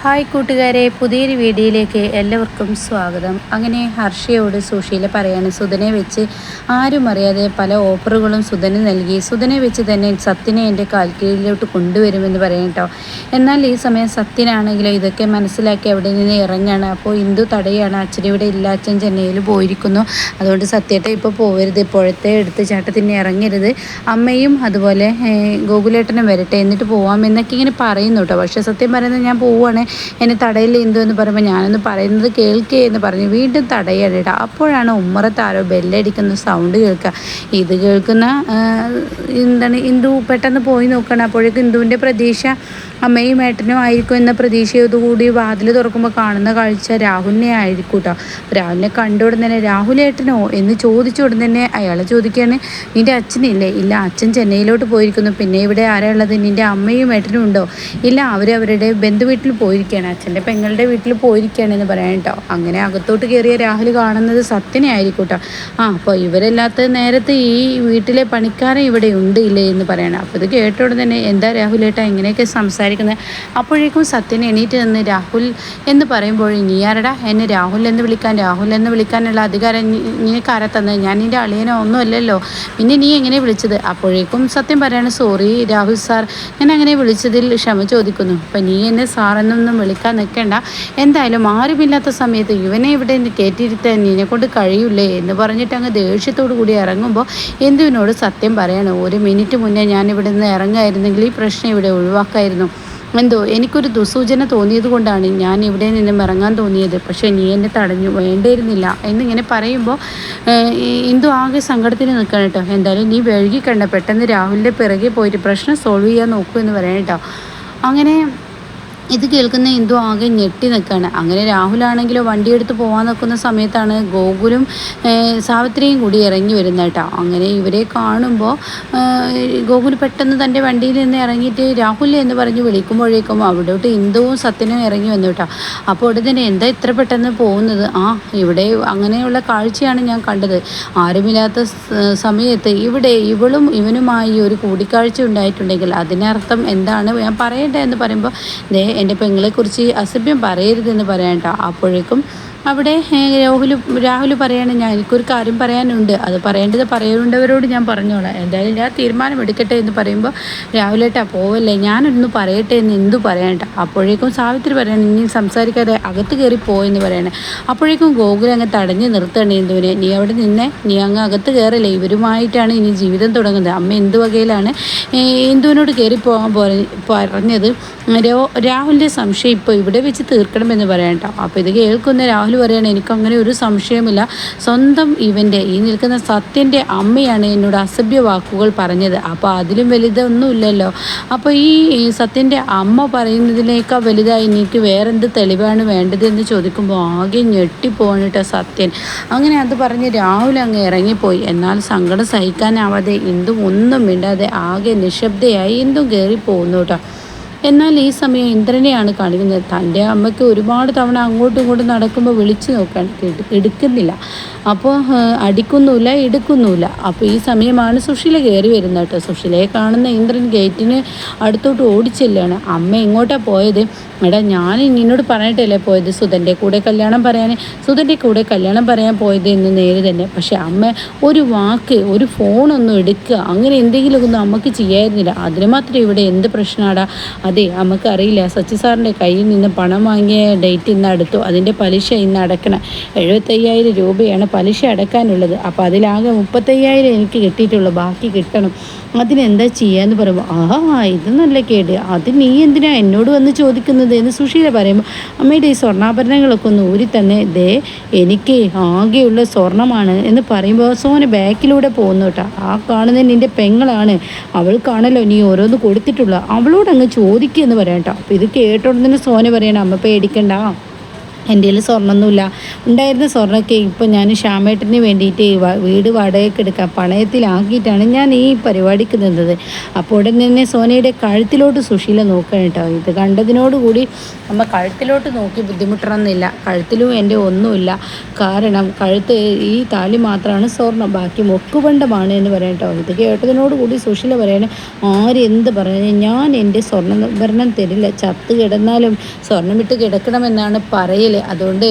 Hi കൂട്ടുകാരെ പുതിയൊരു വീഡിയോയിലേക്ക് എല്ലാവർക്കും സ്വാഗതം. അങ്ങനെ ഹർഷയോട് സുശീല പറയാണ് സുധനെ വെച്ച് ആരും അറിയാതെ പല ഓഫറുകളും സുധന് നൽകി. സുധനെ വെച്ച് തന്നെ സത്യനെ എന്റെ കാൽക്കീഴിലോട്ട് കൊണ്ടുവരുമെന്ന് പറയും കേട്ടോ എന്നാൽ ഈ സമയം സത്യനാണെങ്കിലോ ഇതൊക്കെ മനസ്സിലാക്കി അവിടെ നിന്ന് ഇറങ്ങാണ്. അപ്പോൾ ഇന്ദു തടയാണ് അച്ഛൻ ഇവിടെ ഇല്ല അച്ഛൻ ചെന്നൈയിൽ പോയിരിക്കുന്നു. അതുകൊണ്ട് സത്യേട്ട ഇപ്പോൾ പോകരുത് ഇപ്പോഴത്തെ എടുത്ത് ചാട്ടത്തിന് ഇറങ്ങരുത്. അമ്മയും അതുപോലെ ഗോകുലേട്ടനും വരട്ടെ എന്നിട്ട് പോവാമെന്നൊക്കെ ഇങ്ങനെ പറയുന്നു കേട്ടോ പക്ഷേ സത്യം പറയുന്നത് ഞാൻ പോവുകയാണ് എന്നെ തടയില്ല എന്തോ എന്ന് പറയുമ്പോൾ ഞാനൊന്ന് പറയുന്നത് കേൾക്കേ എന്ന് പറഞ്ഞു. വീണ്ടും തടയടിട അപ്പോഴാണ് ഉമ്മറത്താരോ ബെല്ലടിക്കുന്ന സൗണ്ട് കേൾക്കുക. ഇത് കേൾക്കുന്ന എന്താണ് ഇന്ദു പെട്ടെന്ന് പോയി നോക്കണം അപ്പോഴേക്കും ഇന്ദുവിന്റെ പ്രതീക്ഷ അമ്മയും ഏട്ടനും ആയിരിക്കും എന്ന പ്രതീക്ഷയോടുകൂടി വാതിൽ തുറക്കുമ്പോൾ കാണുന്ന കാഴ്ച രാഹുലിനെ ആയിരിക്കും കേട്ടോ രാഹുലിനെ കണ്ട ഉടൻ തന്നെ രാഹുൽ ഏട്ടനോ എന്ന് ചോദിച്ച ഉടൻ തന്നെ അയാൾ ചോദിക്കുകയാണ് നിന്റെ അച്ഛനില്ലേ? ഇല്ല അച്ഛൻ ചെന്നൈയിലോട്ട് പോയിരിക്കുന്നു. പിന്നെ ഇവിടെ ആരാ ഉള്ളത്? നിന്റെ അമ്മയും ഏട്ടനും ഉണ്ടോ? ഇല്ല അവർ അവരുടെ ബന്ധുവീട്ടിൽ പോയിരിക്കുകയാണ് അച്ഛന്റെ പെങ്ങളുടെ വീട്ടിൽ പോയിരിക്കുകയാണ് എന്ന് പറയാൻ കേട്ടോ. അങ്ങനെ അകത്തോട്ട് കയറിയ രാഹുൽ കാണുന്നത് സത്യനെ ആയിരിക്കും കേട്ടോ ആ അപ്പോൾ ഇവരല്ലാത്ത നേരത്തെ ഈ വീട്ടിലെ പണിക്കാരൻ ഇവിടെ ഉണ്ട് ഇല്ലേ എന്ന് പറയണം. അപ്പോൾ ഇത് കേട്ട ഉടൻ തന്നെ എന്താ രാഹുൽ ഏട്ടാ ഇങ്ങനെയൊക്കെ സംസാരിക്കുന്നത് അപ്പോഴേക്കും സത്യൻ എണീറ്റ് നിന്ന് രാഹുൽ എന്ന് പറയുമ്പോൾ നീ എന്നെ രാഹുൽ എന്ന് വിളിക്കാൻ രാഹുൽ എന്ന് വിളിക്കാനുള്ള അധികാരം നിനക്ക് ആരാ തന്നത്? ഞാൻ നിന്റെ അളിയനോ ഒന്നുമല്ലല്ലോ പിന്നെ നീ എങ്ങനെ വിളിച്ചത്? അപ്പോഴേക്കും സത്യം പറയാണ് സോറി രാഹുൽ സാർ ഞാൻ അങ്ങനെ വിളിച്ചതിൽ ക്ഷമ ചോദിക്കുന്നു. അപ്പം നീ എന്നെ സാറെന്നൊന്നും വിളിക്കാൻ നിൽക്കണ്ട. എന്തായാലും ആരുമില്ലാത്ത സമയത്ത് ഇവനെ ഇവിടെ കയറ്റിയിരുത്താൻ നിന്നെ കൊണ്ട് കഴിയില്ലേ എന്ന് പറഞ്ഞിട്ട് അങ്ങ് ദേഷ്യത്തോടു കൂടി ഇറങ്ങുമ്പോൾ എന്തുവിനോട് സത്യം പറയണം? ഒരു മിനിറ്റ് മുന്നേ ഞാൻ ഇവിടെ നിന്ന് ഇറങ്ങായിരുന്നെങ്കിൽ ഈ പ്രശ്നം ഇവിടെ ഒഴിവാക്കായിരുന്നു. എന്തോ എനിക്കൊരു ദുസൂചന തോന്നിയത് കൊണ്ടാണ് ഞാൻ ഇവിടെ നിന്നും ഇറങ്ങാൻ തോന്നിയത്. പക്ഷേ നീ എന്നെ തടഞ്ഞു വേണ്ടിയിരുന്നില്ല. എന്നിങ്ങനെ പറയുമ്പോൾ ഇന്ദു ആകെ സങ്കടത്തിന് നിൽക്കണം കേട്ടോ. എന്തായാലും നീ വഴുകിക്കണ്ട പെട്ടെന്ന് രാഹുലിന്റെ പിറകെ പോയിട്ട് പ്രശ്നം സോൾവ് ചെയ്യാൻ നോക്കൂ എന്ന് പറയണം കേട്ടോ. അങ്ങനെ ഇത് കേൾക്കുന്ന ഇന്ദു ആകെ ഞെട്ടി നിൽക്കുകയാണ്. അങ്ങനെ രാഹുലാണെങ്കിലോ വണ്ടിയെടുത്ത് പോകാൻ നിൽക്കുന്ന സമയത്താണ് ഗോകുലും സാവിത്രിയും കൂടി ഇറങ്ങി വരുന്നത് കേട്ടോ. അങ്ങനെ ഇവരെ കാണുമ്പോൾ ഗോകുൽ പെട്ടെന്ന് തന്റെ വണ്ടിയിൽ നിന്ന് ഇറങ്ങിയിട്ട് രാഹുൽ എന്ന് പറഞ്ഞ് വിളിക്കുമ്പോഴേക്കും അവിടോട്ട് ഇന്ദുവും സത്യനും ഇറങ്ങി വന്നു കേട്ടോ. അപ്പോൾ ഉടനെ എന്താ ഇത്ര പെട്ടെന്ന് പോകുന്നത്? ആ ഇവിടെ അങ്ങനെയുള്ള കാഴ്ചയാണ് ഞാൻ കണ്ടത്. ആരുമില്ലാത്ത സമയത്ത് ഇവിടെ ഇവളും ഇവനുമായി ഒരു കൂടിക്കാഴ്ച ഉണ്ടായിട്ടുണ്ടെങ്കിൽ അതിനർത്ഥം എന്താണ്? ഞാൻ പറയട്ടെ എന്ന് പറയുമ്പോൾ ദേ എന്റെ പെങ്ങളെക്കുറിച്ച് അസഭ്യം പറയരുതെന്ന് പറയാം കേട്ടോ അപ്പോഴേക്കും അവിടെ രാഹുൽ രാഹുൽ പറയാണ് ഞാൻ എനിക്കൊരു കാര്യം പറയാനുണ്ട്. അത് പറയേണ്ടത് പറയേണ്ടവരോട് ഞാൻ പറഞ്ഞോളാം. എന്തായാലും ഞാൻ തീരുമാനമെടുക്കട്ടെ എന്ന് പറയുമ്പോൾ രാഹുലേട്ടാ പോവല്ലേ. ഞാനൊന്ന് പറയട്ടെ എന്ന് എന്തു പറയണ്ട. അപ്പോഴേക്കും സാവിത്രി പറയണം ഇനി സംസാരിക്കാതെ അകത്ത് കയറി പോയെന്ന് പറയണേ. അപ്പോഴേക്കും ഗോകുൽ അങ്ങ് തടഞ്ഞു നിർത്തണേ എന്തുവിനെ. നീ അവിടെ നിന്നെ നീ അങ്ങ് അകത്ത് കയറില്ലേ. ഇവരുമായിട്ടാണ് ഇനി ജീവിതം തുടങ്ങുന്നത്. അമ്മ എന്ത് വകയിലാണ് എന്തുവിനോട് കയറി പോകാൻ പറഞ്ഞത്? രാഹുലിന്റെ സംശയം ഇപ്പോൾ ഇവിടെ വെച്ച് തീർക്കണമെന്ന് പറയണ്ട അപ്പോൾ ഇത് കേൾക്കുന്ന രാഹുൽ പറയണം എനിക്കങ്ങനെ ഒരു സംശയമില്ല സ്വന്തം ഇവന്റെ ഈ നിൽക്കുന്ന സത്യന്റെ അമ്മയാണ് എന്നോട് അസഭ്യ വാക്കുകൾ പറഞ്ഞത്. അപ്പോൾ അതിലും വലുതൊന്നുമില്ലല്ലോ. അപ്പോൾ ഈ സത്യന്റെ അമ്മ പറയുന്നതിനേക്കാൾ വലുതായി എനിക്ക് വേറെന്ത് തെളിവാണ് വേണ്ടത് എന്ന് ചോദിക്കുമ്പോൾ ആകെ ഞെട്ടിപ്പോവാണ് കേട്ടോ സത്യൻ. അങ്ങനെ അത് പറഞ്ഞ് രാഹുൽ അങ്ങ് ഇറങ്ങിപ്പോയി. എന്നാൽ സങ്കടം സഹിക്കാനാവാതെ എന്തും ഒന്നും മിണ്ടാതെ ആകെ നിശബ്ദയായി എന്തും കയറി പോകുന്നു കേട്ടോ. എന്നാൽ ഈ സമയം ഇന്ദ്രനെയാണ് കാണിക്കുന്നത്. തന്റെ അമ്മയ്ക്ക് ഒരുപാട് തവണ അങ്ങോട്ടും ഇങ്ങോട്ടും നടക്കുമ്പോൾ വിളിച്ചു നോക്കാൻ എടു- എടുക്കുന്നില്ല. അപ്പോൾ അടിക്കുന്നുമില്ല എടുക്കുന്നുമില്ല. അപ്പോൾ ഈ സമയമാണ് സുശീല കയറി വരുന്നത് കേട്ടോ. സുഷീലയെ കാണുന്ന ഇന്ദ്രൻ ഗേറ്റിന് അടുത്തോട്ട് ഓടിച്ചെല്ലാണ്. അമ്മ എങ്ങോട്ടാണ് പോയത്? എടാ ഞാൻ നിന്നോട് പറഞ്ഞിട്ടല്ലേ പോയത്? സുധന്റെ കൂടെ കല്യാണം പറയാൻ സുധന്റെ കൂടെ കല്യാണം പറയാൻ പോയത് എന്ന് നേരെ തന്നെ. പക്ഷേ അമ്മ ഒരു വാക്ക് ഒരു ഫോണൊന്നും എടുക്കുക അങ്ങനെ എന്തെങ്കിലുമൊക്കെ ഒന്നും അമ്മയ്ക്ക് ചെയ്യായിരുന്നില്ല. അതിന് മാത്രം ഇവിടെ എന്ത് പ്രശ്നമാടാ? അതെ അമ്മയ്ക്ക് നമുക്കറിയില്ല. സച്ചി സാറിന്റെ കയ്യിൽ നിന്ന് പണം വാങ്ങിയ ഡേറ്റ് ഇന്ന് അടുത്തു. അതിന്റെ പലിശ ഇന്ന് അടക്കണം. എഴുപത്തയ്യായിരം രൂപയാണ് പലിശ അടക്കാനുള്ളത്. അപ്പോൾ അതിലാകെ മുപ്പത്തയ്യായിരം എനിക്ക് കിട്ടിയിട്ടുള്ളൂ. ബാക്കി കിട്ടണം. അതിനെന്താ ചെയ്യാന്ന് പറയുമ്പോൾ ആഹാ ഇത് നല്ല കേട്. അത് നീ എന്തിനാ എന്നോട് വന്ന് ചോദിക്കുന്നത്? എന്ന് സുശീല പറയുമ്പോൾ അമ്മയുടെ ഈ സ്വർണാഭരണങ്ങളൊക്കെ ഒന്ന് ഊരി തന്നെ. ദേ എനിക്ക് ആകെയുള്ള സ്വർണമാണ് എന്ന് പറയുമ്പോൾ സോന ബാക്കിലൂടെ പോകുന്നു കേട്ടോ. ആ കാണുന്നത് നിന്റെ പെങ്ങളാണ്. അവൾക്കാണല്ലോ നീ ഓരോന്ന് കൊടുത്തിട്ടുള്ള അവളോട് അങ്ങ് ചോദിക്കുക എന്ന് പറയാം കേട്ടോ. അപ്പോൾ ഇത് കേട്ടോടനെ സോന പറയണം അമ്മ പേടിക്കണ്ട. എന്റെ കയ്യിൽ സ്വർണമൊന്നുമില്ല. ഉണ്ടായിരുന്ന സ്വർണമൊക്കെ ഇപ്പോൾ ഞാൻ ശ്യാമേട്ടന് വേണ്ടിയിട്ട് വീട് വാടകയ്ക്ക് എടുക്കാം പണയത്തിലാക്കിയിട്ടാണ് ഞാൻ ഈ പരിപാടിക്ക് നിന്നത്. അപ്പോൾ ഉടൻ തന്നെ സോനയുടെ കഴുത്തിലോട്ട് സുശീല നോക്കണം കേട്ടോ. ഇത് കണ്ടതിനോടുകൂടി നമ്മൾ കഴുത്തിലോട്ട് നോക്കി ബുദ്ധിമുട്ടണമെന്നില്ല. കഴുത്തിലും എന്റെ ഒന്നുമില്ല. കാരണം കഴുത്ത് ഈ താലി മാത്രമാണ് സ്വർണം ബാക്കി മൊക്കുപണ്ടമാണ് എന്ന് പറയാം കേട്ടോ. ഇത് കേട്ടതിനോടുകൂടി സുശീല പറയണേ ആരെന്ത് പറഞ്ഞു? ഞാൻ എന്റെ സ്വർണഭരണം തരില്ല. ചത്ത് കിടന്നാലും സ്വർണമിട്ട് കിടക്കണമെന്നാണ് പറയൽ അതുകൊണ്ട്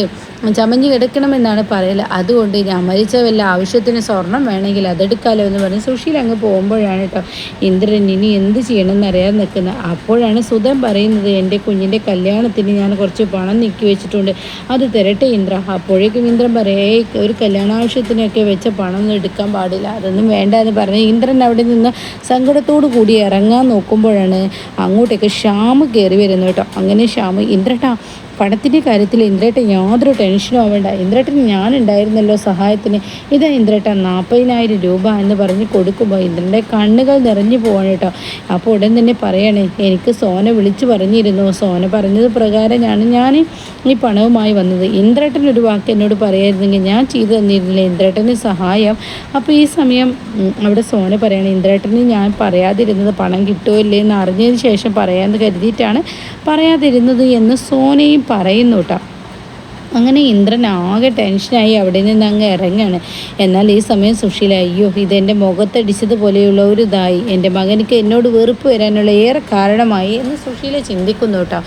ചമഞ്ഞ് കിടക്കണമെന്നാണ് പറയൽ അതുകൊണ്ട് ഞാൻ മരിച്ച വല്ല ആവശ്യത്തിന് സ്വർണം വേണമെങ്കിൽ അതെടുക്കാലോ എന്ന് പറഞ്ഞ് സുശീൽ അങ്ങ് പോകുമ്പോഴാണ് കേട്ടോ ഇന്ദ്രൻ ഇനി എന്ത് ചെയ്യണമെന്ന് അറിയാൻ നിൽക്കുന്നത്. അപ്പോഴാണ് സുധൻ പറയുന്നത് എന്റെ കുഞ്ഞിന്റെ കല്യാണത്തിന് ഞാൻ കുറച്ച് പണം നീക്കി വെച്ചിട്ടുണ്ട്. അത് തരട്ടെ ഇന്ദ്ര. അപ്പോഴേക്കും ഇന്ദ്രൻ പറയേ ഒരു ഒരു കല്യാണാവശ്യത്തിനൊക്കെ വെച്ച പണം ഒന്നും എടുക്കാൻ പാടില്ല. അതൊന്നും വേണ്ട എന്ന് പറഞ്ഞ് ഇന്ദ്രൻ അവിടെ നിന്ന് സങ്കടത്തോടു കൂടി ഇറങ്ങാൻ നോക്കുമ്പോഴാണ് അങ്ങോട്ടേക്ക് ശ്യാമ് കയറി വരുന്നത് കേട്ടോ. അങ്ങനെ ശ്യാമ് ഇന്ദ്രട്ടാ പണത്തിന്റെ കാര്യത്തിൽ ഇന്ദ്രേട്ടൻ യാതൊരു ടെൻഷനും ആവേണ്ട. ഇന്ദ്രേട്ടൻ ഞാൻ ഉണ്ടായിരുന്നല്ലോ സഹായത്തിന്. ഇതാ ഇന്ദ്രേട്ടൻ നാൽപ്പതിനായിരം രൂപ എന്ന് പറഞ്ഞ് കൊടുക്കുമ്പോൾ ഇന്ദ്രന്റെ കണ്ണുകൾ നിറഞ്ഞു പോവാണ് കേട്ടോ. അപ്പോൾ ഉടൻ തന്നെ പറയണേ എനിക്ക് സോന വിളിച്ചു പറഞ്ഞിരുന്നു. സോന പറഞ്ഞത് പ്രകാരമാണ് ഞാൻ ഈ പണവുമായി വന്നത്. ഇന്ദ്രേട്ടൻ ഒരു വാക്ക് എന്നോട് പറയായിരുന്നെങ്കിൽ ഞാൻ ചെയ്തു തന്നിരുന്നില്ല. ഇന്ദ്രേട്ടന് സഹായം. അപ്പോൾ ഈ സമയം അവിടെ സോന പറയണേ ഇന്ദ്രേട്ടന് ഞാൻ പറയാതിരുന്നത് പണം കിട്ടുമോ ഇല്ലേ എന്ന് അറിഞ്ഞതിന് ശേഷം പറയാമെന്ന് കരുതിയിട്ടാണ് പറയാതിരുന്നത് എന്ന് സോനയും പറയുന്നു കേട്ടോ അങ്ങനെ ഇന്ദ്രൻ ആകെ ടെൻഷനായി അവിടെ നിന്ന് അങ്ങ് ഇറങ്ങാണ്. എന്നാൽ ഈ സമയം സുശീല അയ്യോ ഇതെന്റെ മുഖത്തടിച്ചതുപോലെയുള്ള ഒരു ഇതായി. എന്റെ മകനിക്ക് എന്നോട് വെറുപ്പ് വരാനുള്ള ഏറെ കാരണമായി എന്ന് സുശീല ചിന്തിക്കുന്നു കേട്ടോ.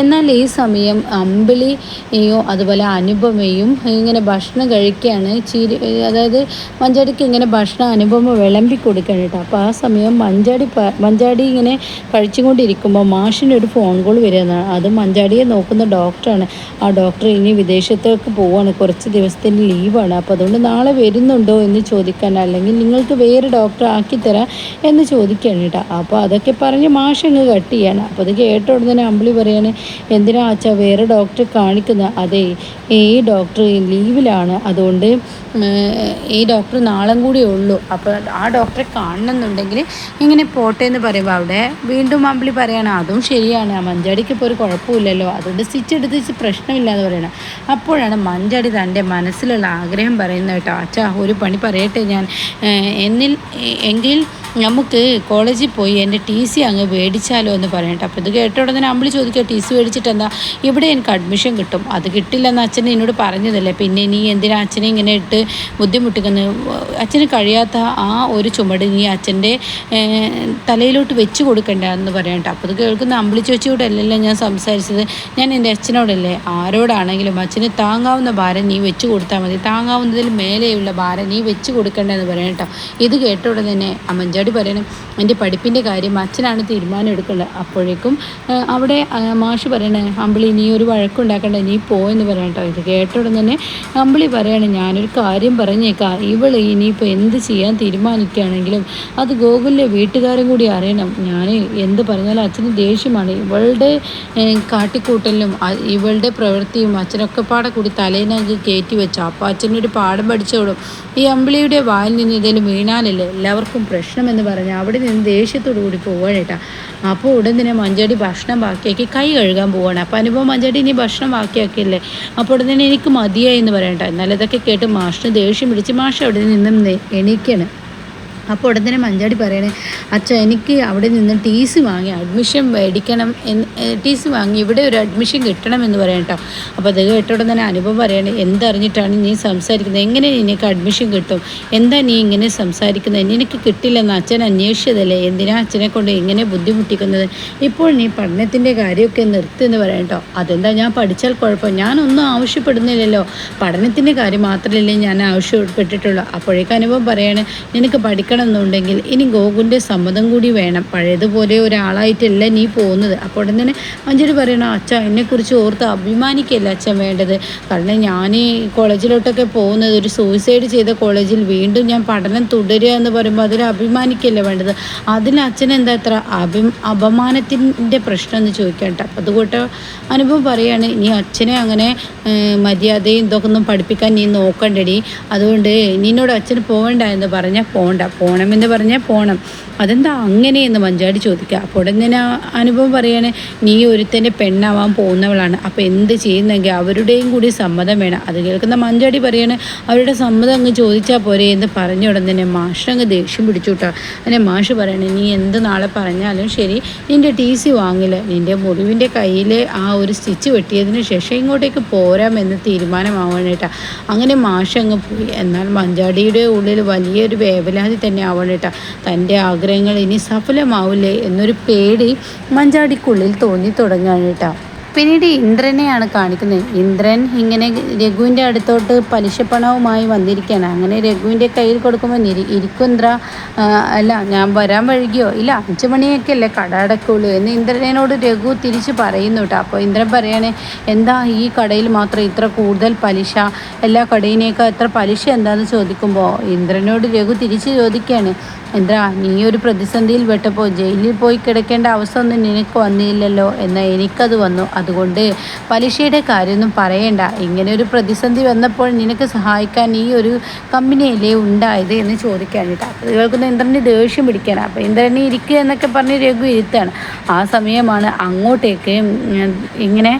എന്നാൽ ഈ സമയം അമ്പിളിയോ അതുപോലെ അനുപമയും ഇങ്ങനെ ഭക്ഷണം കഴിക്കുകയാണ്. ചീരി അതായത് മഞ്ചാടിക്ക് ഇങ്ങനെ ഭക്ഷണം അനുപമ വിളമ്പി കൊടുക്കുകയാണ് കേട്ടോ. അപ്പോൾ ആ സമയം മഞ്ചാടി മഞ്ചാടി ഇങ്ങനെ കഴിച്ചുകൊണ്ടിരിക്കുമ്പോൾ മാഷിന്റെ ഒരു ഫോൺ കോൾ വരുന്നതാണ്. അത് മഞ്ചാടിയെ നോക്കുന്ന ഡോക്ടറാണ്. ആ ഡോക്ടർ ഇനി വിദേശത്തേക്ക് പോവാണ്. കുറച്ച് ദിവസത്തിന് ലീവാണ്. അപ്പോൾ അതുകൊണ്ട് നാളെ വരുന്നുണ്ടോ എന്ന് ചോദിക്കാൻ അല്ലെങ്കിൽ നിങ്ങൾക്ക് വേറെ ഡോക്ടർ ആക്കിത്തരാം എന്ന് ചോദിക്കുകയാണ് കേട്ടോ. അപ്പോൾ അതൊക്കെ പറഞ്ഞ് മാഷങ്ങ് കട്ട് ചെയ്യാണ്. അപ്പോൾ അത് കേട്ട ഉടനെ അമ്പിളി പറയാണ് എന്തിനാ അച്ഛാ വേറെ ഡോക്ടറെ കാണിക്കുന്നത് അതെ ഈ ഡോക്ടർ ലീവിലാണ്. അതുകൊണ്ട് ഈ ഡോക്ടർ നാളെ കൂടി ഉള്ളൂ. അപ്പോൾ ആ ഡോക്ടറെ കാണണമെന്നുണ്ടെങ്കിൽ ഇങ്ങനെ പോട്ടെ എന്ന് പറയുമ്പോൾ അവിടെ വീണ്ടും അമ്പിളി പറയുകയാണ് അതും ശരിയാണ്. മഞ്ചാടിക്ക് ഇപ്പോൾ ഒരു കുഴപ്പമില്ലല്ലോ. അതുകൊണ്ട് സ്റ്റിച്ച് എടുത്ത് പ്രശ്നമില്ല എന്ന് പറയണം. അപ്പോഴാണ് മഞ്ചടി തന്റെ മനസ്സിലുള്ള ആഗ്രഹം പറയുന്നത് കേട്ടോ അച്ഛാ ഒരു പണി പറയട്ടെ ഞാൻ. എന്നിൽ എങ്കിൽ നമുക്ക് കോളേജിൽ പോയി എന്റെ ടി സി അങ്ങ് മേടിച്ചാലോ എന്ന് പറയട്ടെ അപ്പോൾ ഇത് കേട്ട ഉടനെ അമ്പിളി ചോദിക്കുക ടി സി മേടിച്ചിട്ട് എന്താ ഇവിടെ എനിക്ക് അഡ്മിഷൻ കിട്ടും. അത് കിട്ടില്ലെന്ന് അച്ഛൻ എന്നോട് പറഞ്ഞതല്ലേ. പിന്നെ നീ എന്തിനാ അച്ഛനെ ഇങ്ങനെ ഇട്ട് ബുദ്ധിമുട്ടിക്കുന്നത്? അച്ഛന് കഴിയാത്ത ആ ഒരു ചുമട് നീ അച്ഛന്റെ തലയിലോട്ട് വെച്ച് കൊടുക്കണ്ട എന്ന് പറയട്ടെ അപ്പോൾ ഇത് കേൾക്കുന്ന അമ്പിളി ചോദിച്ചോടല്ലല്ലോ ഞാൻ സംസാരിച്ചത്. ഞാൻ എന്റെ അച്ഛനോടല്ലേ? ആരോടാണെങ്കിലും അച്ഛന് താങ്ങാവുന്ന ഭാരം നീ വെച്ച് കൊടുത്താൽ മതി. താങ്ങാവുന്നതിൽ മേലെയുള്ള ഭാരം നീ വെച്ച് കൊടുക്കേണ്ടതെന്ന് പറയണം കേട്ടോ. ഇത് കേട്ട ഉടനെ തന്നെ അമ്മഞ്ചാടി പറയണം എന്റെ പഠിപ്പിന്റെ കാര്യം അച്ഛനാണ് തീരുമാനം എടുക്കേണ്ടത്. അപ്പോഴേക്കും അവിടെ മാഷ് പറയണേ അമ്പിളി നീ ഒരു വഴക്കുണ്ടാക്കണ്ട നീ പോയെന്ന് പറയണം കേട്ടോ. ഇത് കേട്ട ഉടനെ തന്നെ അമ്പിളി പറയണേ ഞാനൊരു കാര്യം പറഞ്ഞേക്കാം. ഇവൾ ഇനിയിപ്പോൾ എന്ത് ചെയ്യാൻ തീരുമാനിക്കുകയാണെങ്കിലും അത് ഗോകുലിലെ വീട്ടുകാരും കൂടി അറിയണം. ഞാൻ എന്ത് പറഞ്ഞാലും അച്ഛന് ദേഷ്യമാണ്. ഇവളുടെ കാട്ടിക്കൂട്ടലും കാട്ടിക്കൂട്ടലിനും ഇവളുടെ പ്രവൃത്തിയും അച്ഛനൊക്കെ പാടെ കൂടി തലേനകത്ത് കയറ്റി വെച്ച. അപ്പാച്ചനൊരു പാഠം പഠിച്ചോളും ഈ അമ്പിളിയുടെ വായിൽ നിന്ന് ഇതെങ്കിലും വീണാലല്ലേ എല്ലാവർക്കും പ്രശ്നമെന്ന് പറഞ്ഞ് അവിടെ നിന്ന് ദേഷ്യത്തോടു കൂടി പോവാണേട്ടാ അപ്പോൾ ഉടൻ തന്നെ മഞ്ചാടി ഭക്ഷണം ബാക്കിയാക്കി കൈ കഴുകാൻ പോവാണ്. അപ്പോൾ അനുഭവം മഞ്ചാടി ഇനി ഭക്ഷണം ബാക്കിയാക്കിയല്ലേ? അപ്പോൾ ഉടൻ തന്നെ എനിക്ക് മതിയായി എന്ന് പറയണ്ട എന്നാൽ ഇതൊക്കെ കേട്ട് മാഷിന് ദേഷ്യം പിടിച്ച് മാഷ് അവിടെ നിന്നും എണീക്കാണ്. അപ്പോൾ ഉടൻ തന്നെ മഞ്ചാടി പറയണേ അച്ഛ എനിക്ക് അവിടെ നിന്ന് ടി സി വാങ്ങി അഡ്മിഷൻ മേടിക്കണം എന്ന് ടി സി വാങ്ങി ഇവിടെ ഒരു അഡ്മിഷൻ കിട്ടണം എന്ന് പറയാം കേട്ടോ അപ്പോൾ അത് കേട്ട ഉടൻ തന്നെ അനുഭവം പറയണേ എന്തറിഞ്ഞിട്ടാണ് നീ സംസാരിക്കുന്നത്? എങ്ങനെ നിനക്ക് അഡ്മിഷൻ കിട്ടും? എന്താ നീ ഇങ്ങനെ സംസാരിക്കുന്നത്? നിനക്ക് കിട്ടില്ലെന്ന് അച്ഛൻ അന്വേഷിച്ചതല്ലേ? എന്തിനാ അച്ഛനെ കൊണ്ട് ഇങ്ങനെ ബുദ്ധിമുട്ടിക്കുന്നത്? ഇപ്പോൾ നീ പഠനത്തിന്റെ കാര്യമൊക്കെ നിർത്തുമെന്ന് പറയാം കേട്ടോ അതെന്താ ഞാൻ പഠിച്ചാൽ കുഴപ്പം? ഞാനൊന്നും ആവശ്യപ്പെടുന്നില്ലല്ലോ. പഠനത്തിന്റെ കാര്യം മാത്രമല്ലേ ഞാൻ ആവശ്യപ്പെട്ടിട്ടുള്ളൂ. അപ്പോഴേക്കും അനുഭവം പറയാണ് നിനക്ക് പഠിക്കണമെന്നുണ്ടെങ്കിൽ ഇനി ഗോകുലിന്റെ സമ്മതം കൂടി വേണം. പഴയതുപോലെ ഒരാളായിട്ടല്ല നീ പോകുന്നത്. അപ്പോൾ ഉടൻ തന്നെ മഞ്ജരി പറയണം അച്ഛ എന്നെക്കുറിച്ച് ഓർത്ത് അഭിമാനിക്കല്ല അച്ഛൻ വേണ്ടത്? കാരണം ഞാൻ ഈ കോളേജിലോട്ടൊക്കെ പോകുന്നത് ഒരു സൂയിസൈഡ് ചെയ്ത കോളേജിൽ വീണ്ടും ഞാൻ പഠനം തുടരുക എന്ന് പറയുമ്പോൾ അതിൽ അഭിമാനിക്കല്ല വേണ്ടത്? അതിന് അച്ഛൻ എന്താ അത്ര അഭി അപമാനത്തിന്റെ പ്രശ്നം എന്ന് ചോദിക്കാം കേട്ടോ അപ്പോൾ അതുകൊണ്ട് അനുഭവം പറയുകയാണ് ഇനി അച്ഛനെ അങ്ങനെ മര്യാദയും ഇതൊക്കെ ഒന്നും പഠിപ്പിക്കാൻ നീ നോക്കണ്ടടി. അതുകൊണ്ട് നിന്നോട് അച്ഛന് പോകണ്ട എന്ന് പറഞ്ഞാൽ പോകണ്ട പോകണ്ട പോകണമെന്ന് പറഞ്ഞാൽ പോകണം അതെന്താ അങ്ങനെയെന്ന് മഞ്ചാടി ചോദിക്കുക. അപ്പോൾ ഉടനെ അനുഭവം പറയണേ നീ ഒരുത്തന്റെ പെണ്ണാവാൻ പോകുന്നവളാണ്. അപ്പോൾ എന്ത് ചെയ്യുന്നെങ്കിൽ അവരുടെയും കൂടി സമ്മതം വേണം. അത് കേൾക്കുന്ന മഞ്ചാടി പറയണേ അവരുടെ സമ്മതം അങ്ങ് ചോദിച്ചാൽ പോരെ എന്ന് പറഞ്ഞ ഉടനെ അങ്ങ് ദേഷ്യം പിടിച്ചു കേട്ടോ അങ്ങനെ മാഷ് പറയണേ നീ എന്ത് നാളെ പറഞ്ഞാലും ശരി നിന്റെ ടി സി വാങ്ങില്ല. നിന്റെ മുറിവിന്റെ കയ്യിൽ ആ ഒരു സ്റ്റിച്ച് വെട്ടിയതിന് ശേഷം ഇങ്ങോട്ടേക്ക് പോരാമെന്ന് തീരുമാനമാവാണ് കേട്ടോ അങ്ങനെ മാഷ് അങ്ങ് പോയി. എന്നാൽ മഞ്ചാടിയുടെ ഉള്ളിൽ വലിയൊരു വേവലാതി തന്നെ ആവണം കേട്ടോ തന്റെ ആഗ്രഹങ്ങൾ ഇനി സഫലമാവില്ലേ എന്നൊരു പേടി മഞ്ചാടിക്കുള്ളിൽ തോന്നി തുടങ്ങുകയാണ് കേട്ടോ പിന്നീട് ഇന്ദ്രനെയാണ് കാണിക്കുന്നത്. ഇന്ദ്രൻ ഇങ്ങനെ രഘുവിന്റെ അടുത്തോട്ട് പലിശപ്പണവുമായി വന്നിരിക്കുകയാണ്. അങ്ങനെ രഘുവിന്റെ കയ്യിൽ കൊടുക്കുമ്പോൾ നിരി ഇരിക്കുന്ദ്ര അല്ല ഞാൻ വരാൻ വഴുകിയോ ഇല്ല അഞ്ച് മണിയൊക്കെ അല്ലേ കട അടക്കുള്ളൂ. എന്ന് ഇന്ദ്രനോട് രഘു തിരിച്ച് പറയുന്നു കേട്ടോ. അപ്പോൾ ഇന്ദ്രൻ പറയണേ എന്താ ഈ കടയിൽ മാത്രം ഇത്ര കൂടുതൽ പലിശ? എല്ലാ കടയിനേക്കാൾ എത്ര പലിശ എന്താണെന്ന് ചോദിക്കുമ്പോൾ? ഇന്ദ്രനോട് രഘു തിരിച്ച് ചോദിക്കുകയാണ് എന്താ നീ ഒരു പ്രതിസന്ധിയിൽ പെട്ടപ്പോൾ ജയിലിൽ പോയി കിടക്കേണ്ട അവസ്ഥ ഒന്നും നിനക്ക് വന്നില്ലല്ലോ. എന്നാൽ എനിക്കത് വന്നു. അതുകൊണ്ട് പലിശയുടെ കാര്യമൊന്നും പറയേണ്ട. ഇങ്ങനെ ഒരു പ്രതിസന്ധി വന്നപ്പോൾ നിനക്ക് സഹായിക്കാൻ ഈ ഒരു കമ്പനിയല്ലേ ഉണ്ടായത് എന്ന് അപ്പോൾ കേൾക്കുന്ന ഇന്ദ്രന് ദേഷ്യം പിടിക്കാനാണ് അപ്പോൾ ഇന്ദ്രനെ ഇരിക്കുക എന്നൊക്കെ പറഞ്ഞ് രഘു ഇരുത്താണ്. ആ സമയമാണ് അങ്ങോട്ടേക്ക് ഇങ്ങനെ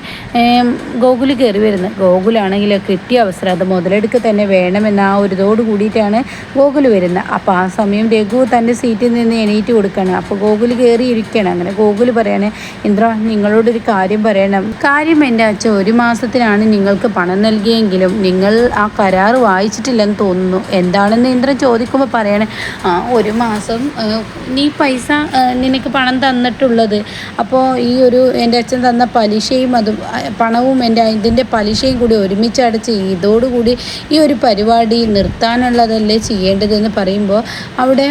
ഗോകുൽ കയറി വരുന്നത്. ഗോകുലാണെങ്കിൽ കിട്ടിയ അവസരം അത് മുതലെടുക്ക് തന്നെ വേണമെന്ന ആ ഒരു ഇതോട് കൂടിയിട്ടാണ് ഗോകുൽ വരുന്നത്. അപ്പോൾ ആ സമയം രഘു തന്റെ സീറ്റിൽ നിന്ന് എണീറ്റ് കൊടുക്കുകയാണ് അപ്പോൾ ഗോകുൽ കയറി ഇരിക്കുകയാണ് അങ്ങനെ ഗോകുൽ പറയാണ് ഇന്ദ്ര നിങ്ങളോടൊരു കാര്യം പറയണം. കാര്യം എന്റെ അച്ഛൻ ഒരു മാസത്തിനാണ് നിങ്ങൾക്ക് പണം നൽകിയെങ്കിലും നിങ്ങൾ ആ കരാർ വായിച്ചിട്ടില്ലെന്ന് തോന്നുന്നു. എന്താണെന്ന് ഇന്ദ്രൻ ചോദിക്കുമ്പോൾ പറയണേ ആ ഒരു മാസം നീ പൈസ നിനക്ക് പണം തന്നിട്ടുള്ളത്. അപ്പോൾ ഈ ഒരു എന്റെ അച്ഛൻ തന്ന പലിശയും അതും പണവും എന്റെ ഇതിന്റെ പലിശയും കൂടി ഒരുമിച്ച് അടച്ച് ഇതോടുകൂടി ഈ ഒരു പരിപാടി നിർത്താനുള്ളതല്ലേ ചെയ്യേണ്ടതെന്ന് പറയുമ്പോൾ അവിടെ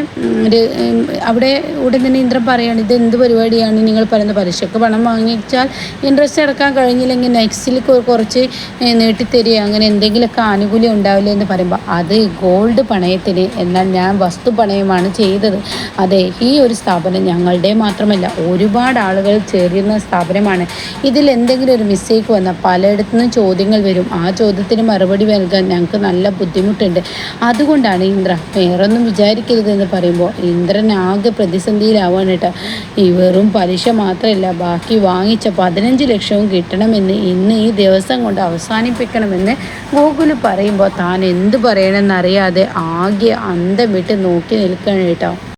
അവിടെ ഉടൻ തന്നെ ഇന്ദ്രൻ പറയുകയാണ് ഇത് എന്ത് പരിപാടിയാണ്? നിങ്ങൾ പറയുന്നത് പലിശക്ക് പണം വാങ്ങിച്ചാൽ ഇൻട്രസ്റ്റ് അടക്കാൻ കഴിഞ്ഞില്ലെങ്കിൽ നെക്സ്റ്റിൽ കുറച്ച് നീട്ടിത്തരിക അങ്ങനെ എന്തെങ്കിലുമൊക്കെ ആനുകൂല്യം ഉണ്ടാവില്ല എന്ന് പറയുമ്പോൾ അത് ഗോൾഡ് പണയത്തിന് എന്നാൽ ഞാൻ വസ്തു പണയമാണ് ചെയ്തത്. അതെ ഈ ഒരു സ്ഥാപനം ഞങ്ങളുടെ മാത്രമല്ല ഒരുപാട് ആളുകൾ ചേരുന്ന സ്ഥാപനമാണ്. ഇതിൽ എന്തെങ്കിലും ഒരു മിസ്റ്റേക്ക് വന്നാൽ പലയിടത്തു നിന്നും ചോദ്യങ്ങൾ വരും. ആ ചോദ്യത്തിന് മറുപടി നൽകാൻ ഞങ്ങൾക്ക് നല്ല ബുദ്ധിമുട്ടുണ്ട്. അതുകൊണ്ടാണ് ഇന്ദ്ര വേറൊന്നും വിചാരിക്കരുതെന്ന് പറയുമ്പോൾ ഇന്ദ്രൻ ആകെ പ്രതിസന്ധിയിലാവാനായിട്ട് ഈ വെറും പലിശ മാത്രമല്ല ബാക്കി വാങ്ങിച്ച പതിനഞ്ച് ലക്ഷവും കിട്ടണമെന്ന് ഇന്ന് ഈ ദിവസം കൊണ്ട് അവസാനിപ്പിക്കണമെന്ന് ഗോകുൽ പറയുമ്പോൾ താൻ എന്ത് പറയണമെന്നറിയാതെ ആകെ അന്തം വിട്ട് നോക്കി നിൽക്കണം കേട്ടോ.